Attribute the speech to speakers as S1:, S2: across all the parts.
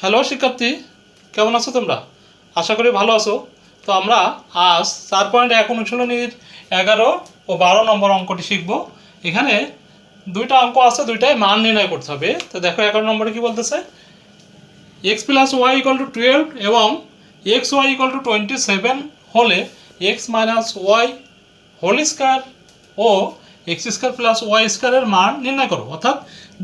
S1: Hello শিক্ষার্থী, কেমন আছো তোমরা? আশা করি ভালো আছো। তো আমরা আজ চার পয়েন্ট এক অনুশীলনীর এগারো ও বারো নম্বর অঙ্কটি শিখব। এখানে দুইটা অঙ্ক আছে, দুইটাই মান নির্ণয় করতে হবে। তো দেখো, এগারো নম্বরে কি বলতেছে? X plus Y equal to twelve এবং X Y equal to twenty seven হলে X minus Y whole square ও এক্স স্কোয়ার প্লাস ওয়াই স্কোয়ারের মান নির্ণয় করো। অর্থাৎ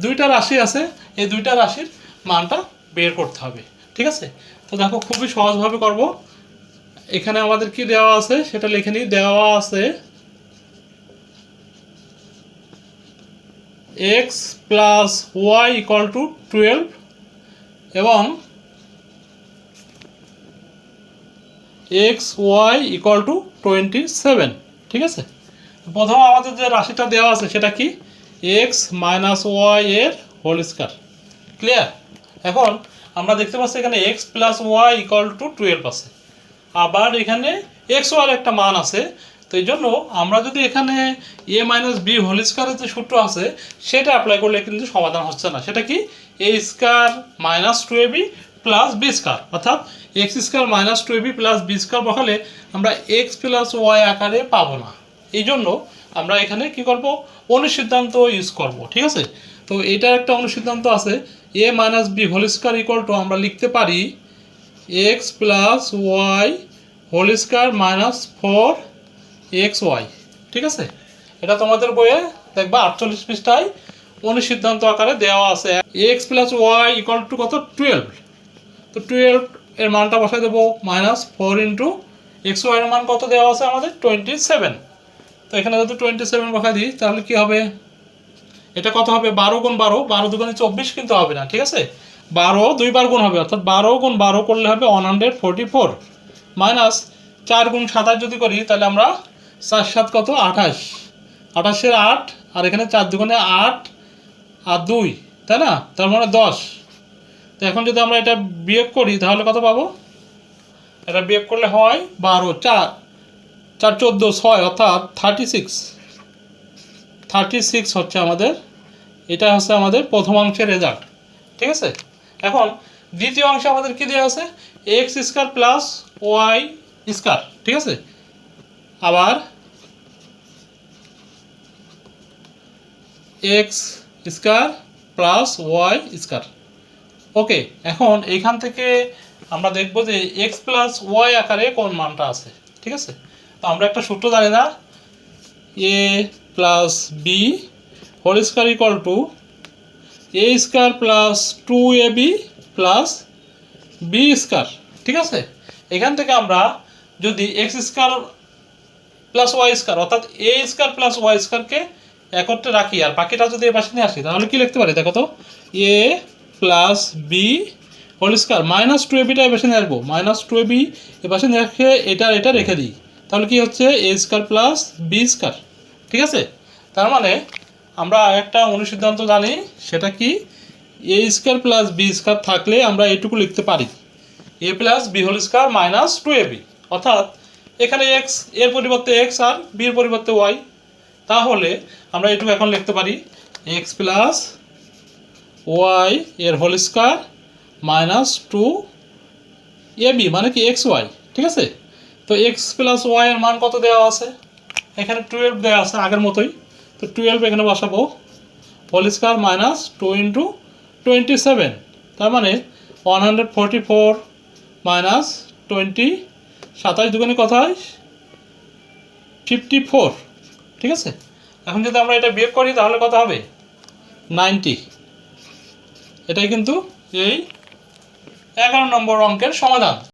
S1: দুইটা রাশি আছে, এই দুইটা রাশির মানটা বের করতে হবে, ঠিক আছে? তো দেখো, খুবই সহজভাবে করব। এখানে আমাদের কি দেওয়া আছে? সেটা লিখে নিই। দেওয়া আছে X plus Y equal to twelve এবং X Y equal to twenty seven ঠিক আছে? প্রথম আমাদের যে রাশিটা দেওয়া আছে সেটা কি? এক্স মাইনাস ওয়াই এর হোল স্কোয়ার ক্লিয়ার এখন আমরা দেখতে পাচ্ছি এখানে X plus Y equal to twelve আছে। আবার এখানে এক্স ওয়ার একটা মান আছে। তো এই জন্য আমরা যদি এখানে এ মাইনাস বি হোল স্কোয়ারের যে সূত্র আছে, সেটা অ্যাপ্লাই করলে কিন্তু সমাধান হচ্ছে না। সেটা কি? A square minus two A B plus B square অর্থাৎ X square minus two A B plus B square বসালে আমরা এক্স প্লাস ওয়াই আকারে পাবো না। এই জন্য আমরা এখানে কি করব? অনুসিদ্ধান্ত ইউজ করব, ঠিক আছে? তো এটার একটা অনুসিদ্ধান্ত আছে। A minus B whole square equal to আমরা লিখতে পারি X plus Y whole square minus four X Y ঠিক আছে? এটা তোমাদের বইয়ে দেখবা আটচল্লিশ পৃষ্ঠায় অনুসিদ্ধান্ত আকারে দেওয়া আছে। X plus y equal to কত? টুয়েলভ তো টুয়েলভ এর মানটা বসাই দেবো। Minus four into x y এর মান কত দেওয়া আছে আমাদের? টোয়েন্টি সেভেন তো এখানে যদি টোয়েন্টি সেভেন বসাই দিই, তাহলে কি হবে? এটা কত হবে? বারো গুণ বারো বারো দুগুণে চব্বিশ কিন্তু হবে না, ঠিক আছে? বারো দুইবার গুণ হবে, অর্থাৎ বারো গুণ বারো করলে হবে one hundred forty four minus চার গুণ সাতাশ যদি করি, তাহলে আমরা চার সাত কত? আঠাশ। আঠাশের আট, আর এখানে চার দুগুণে আট, আর দুই, তাই না? তার মানে দশ। তো এখন যদি আমরা এটা বিয়োগ করি, তাহলে কত পাবো? এটা বিয়োগ করলে হয় বারো, চার চার চোদ্দ, ছয়, অর্থাৎ থার্টি সিক্স থার্টি সিক্স হচ্ছে আমাদের, এটা হচ্ছে আমাদের প্রথম অংশের রেজাল্ট ঠিক আছে? এখন দ্বিতীয় অংশে আমাদের কী দেওয়া আছে? X square plus y square ঠিক আছে? আবার x square plus y square okay এখন এইখান থেকে আমরা দেখব যে এক্স প্লাস ওয়াই আকারে কোন মানটা আছে, ঠিক আছে? তো আমরা একটা সূত্র জানি না a plus b whole square equal to a square plus two a b plus b square ঠিক আছে? এখান থেকে আমরা যদি x square plus y square অর্থাৎ এ স্কোয়ার প্লাস ওয়াই স্কোয়ারকে একত্রে রাখি, আর বাকিটা যদি এ পাশে নিয়ে আসি, তাহলে কি লিখতে পারি? দেখো তো a plus b whole square minus two a beta এ পাশে নিয়ে আসব মাইনাস টু এ বি এ পাশে নিয়ে রেখে, এটা এটা রেখে দিই। তাহলে কি হচ্ছে? A square plus b square ঠিক আছে? তার মানে আমরা একটা অনুসিদ্ধান্ত জানি, সেটা কি? A square plus b square থাকলে আমরা এটুকু লিখতে পারি। A plus b whole square minus two a b অর্থাৎ এখানে এক্সের পরিবর্তে এক্স আর বির পরিবর্তে ওয়াই তাহলে আমরা এটুকু এখন লিখতে পারি। এক্স প্লাস ওয়াই এর whole square minus two a b মানে কি এক্স ওয়াই ঠিক আছে? তো এক্স প্লাস ওয়াই এর মান কত দেওয়া আছে? এখানে টুয়েলভ দেওয়া আছে আগের মতোই। তো টুয়েলভ এখানে বসাবো। Whole square minus two into twenty seven তার মানে one hundred forty four minus twenty সাতাশ দুগুণে কত হয়? ফিফটি ফোর ঠিক আছে? এখন যদি আমরা এটা বিয়োগ করি, তাহলে কত হবে? নাইনটি এটাই কিন্তু এই এগারো নম্বর অঙ্কের সমাধান।